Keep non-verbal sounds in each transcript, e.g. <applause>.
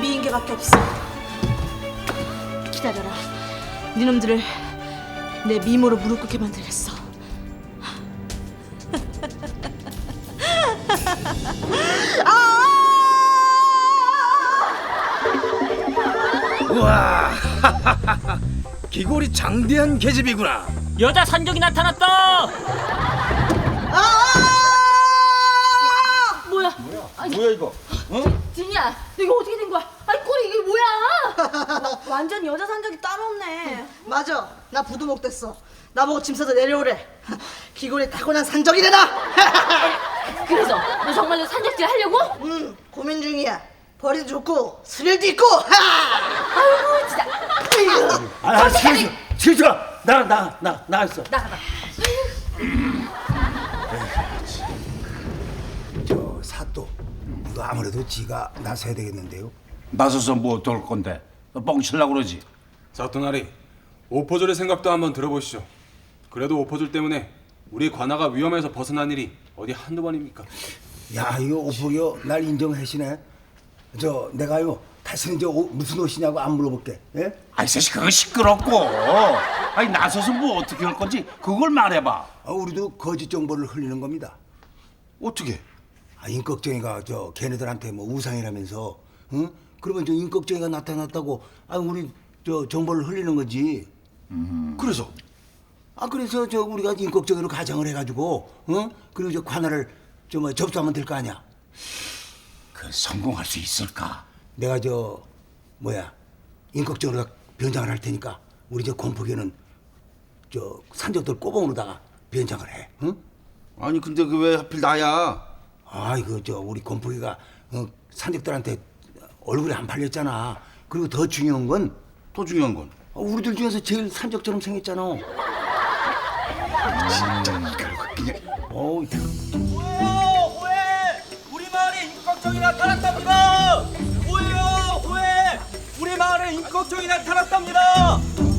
개밖에 없어. 기다려라. 니놈들을 내 미모로 무릎 꿇게 만들겠어. <laughs> 우와 <laughs> 기골이 장대한 계집이구나 여자 산적이 나타났다. 뭐야? 뭐야 이거 진이야, 이거 어떻게 된 거야? 아니 꼴이 이게 뭐야? <laughs> 완전 여자 산적이 따로 없네. 맞아. 나 부두목 됐어. 나보고 짐 싸서 내려오래. <laughs> 기골이 타고난 산적이래 나. <laughs> 그래서 너 정말로 산적질 하려고? 응, 고민 중이야. 벌이도 좋고 스릴도 있고. 아이고 진짜. 아 실수 실수가 나 나 나 나였어 나가봐. 사또 이거 아무래도 지가 나서야 되겠는데요. 나서서 뭐 어떨 건데? 뻥치려고 그러지? 사또나리 오포졸의 생각도 한번 들어보시죠. 그래도 오포졸 때문에 우리 관아가 위험해서 벗어난 일이 어디 한두 번입니까? 야 이거 오포기요 날 인정하시네. 저 내가요 다시는 저 옷, 무슨 옷이냐고 안 물어볼게. 예? 아이 사실 그거 시끄럽고 아니 나서서 뭐 어떻게 할 건지 그걸 말해봐 아, 우리도 거짓 정보를 흘리는 겁니다. 어떻게? 아, 인꺽정이가 저 걔네들한테 뭐 우상이라면서, 응? 그러면 저 인꺽정이가 나타났다고, 아 우리 저 정보를 흘리는 거지. 그래서 아 그래서 저 우리가 인꺽정이로 가정을 해가지고, 응? 그리고 저 관할을 저뭐 접수하면 될 거 아니야. 그 성공할 수 있을까? 내가 저 뭐야 인격적으로 변장을 할 테니까 우리 저 공포기는 저 산적들 꼬봉으로다가 변장을 해. 응? 아니 근데 그 왜 하필 나야? 아 이거 저 우리 공포기가 어, 산적들한테 얼굴이 안 팔렸잖아. 그리고 더 중요한 건 더 중요한 건 어, 우리들 중에서 제일 산적처럼 생겼잖아. 어우, 호해요 호해 우리 마을에 인격적이 나타났답니다! 호해요 호해 우리 마을에 인격적이 나타났답니다!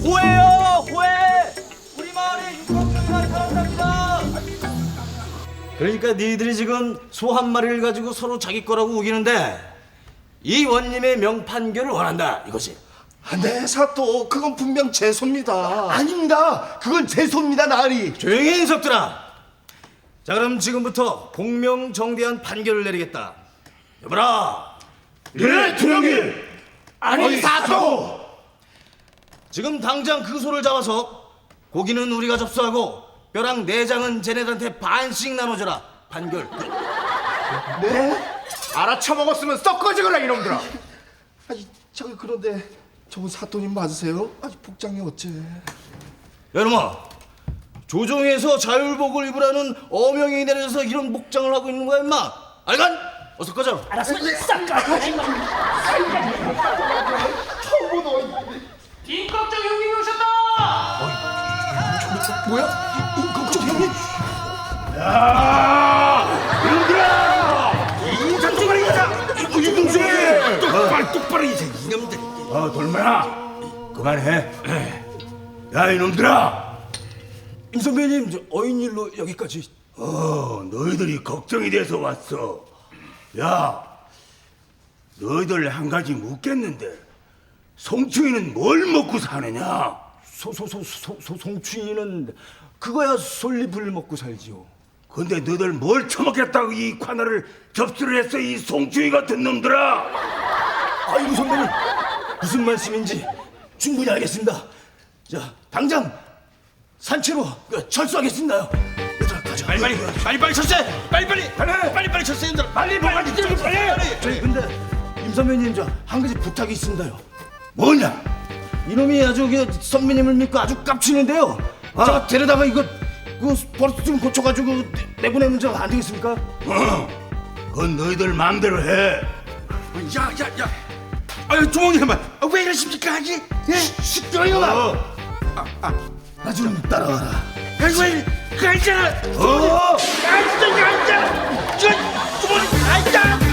호해요 호해 그러니까 니들이 지금 소 한 마리를 가지고 서로 자기 거라고 우기는데 이 원님의 명판결을 원한다 이것이 네, 사또 그건 분명 제 소입니다. 아닙니다. 그건 제 소입니다, 나으리. 조용히 해, 인석들아 자 그럼 지금부터 공명정대한 판결을 내리겠다 여보라 네, 조용히. 아니, 사또. 지금 당장 그 소를 잡아서 고기는 우리가 접수하고 뼈랑 내장은 쟤네들한테 반씩 나눠줘라 판결 네? 알아쳐먹었으면 썩어지거라 이놈들아. 아니, 저기 그런데 저분 사또님 맞으세요? 아니, 복장이 어째? 여러분 조정에서 자율복을 입으라는 어명이 내려져서 이런 목장을 하고 있는 거야 임마 알간? 어서 꺼져 알았어 임꺽정 형님이 오셨다. 뭐야? 인공적 형님? 똑바로 똑바로 이 새끼 이놈들 어, 돌면아, 그만해. 야, 이놈들아. 임 선배님 저 어인 일로 여기까지 어, 너희들이 걱정이 돼서 왔어. 야, 너희들 한 가지 묻겠는데, 송충이는 뭘 먹고 사느냐? 소소소소 송충이는 그거야 솔잎을 먹고 살지요. 근데 너희들 뭘 처먹겠다고 이 관할을 접수를 했어, 이 송충이 같은 놈들아! 아이고 선배님 무슨 말씀인지 충분히 알겠습니다. 자 당장 산채로 그 철수하겠습니다요. 얘들아 가자. 빨리 빨리 빨리 빨리 철새 빨리 빨리 빨리 빨리 빨리 철새 얘들 빨리 빨리 빨리 빨리 저희 근데 임 선배님 저 한 가지 부탁이 있습니다요. 뭐냐? 이놈이 아주 그 선배님을 믿고 아주 깝치는데요. 저 데려다가 이거 그 버스 좀 고쳐가지고 내- 내보내면 저 안 되겠습니까? 어, <laughs> 그건 너희들 마음대로 해. 야 야 야. 아유 조용히 해봐. 아, 왜 이러십니까 아기 예? 시끄러워 나좀 따라와라. 아이고 왜 앉아. 어! 앉아 앉아. 저 주머니 앉아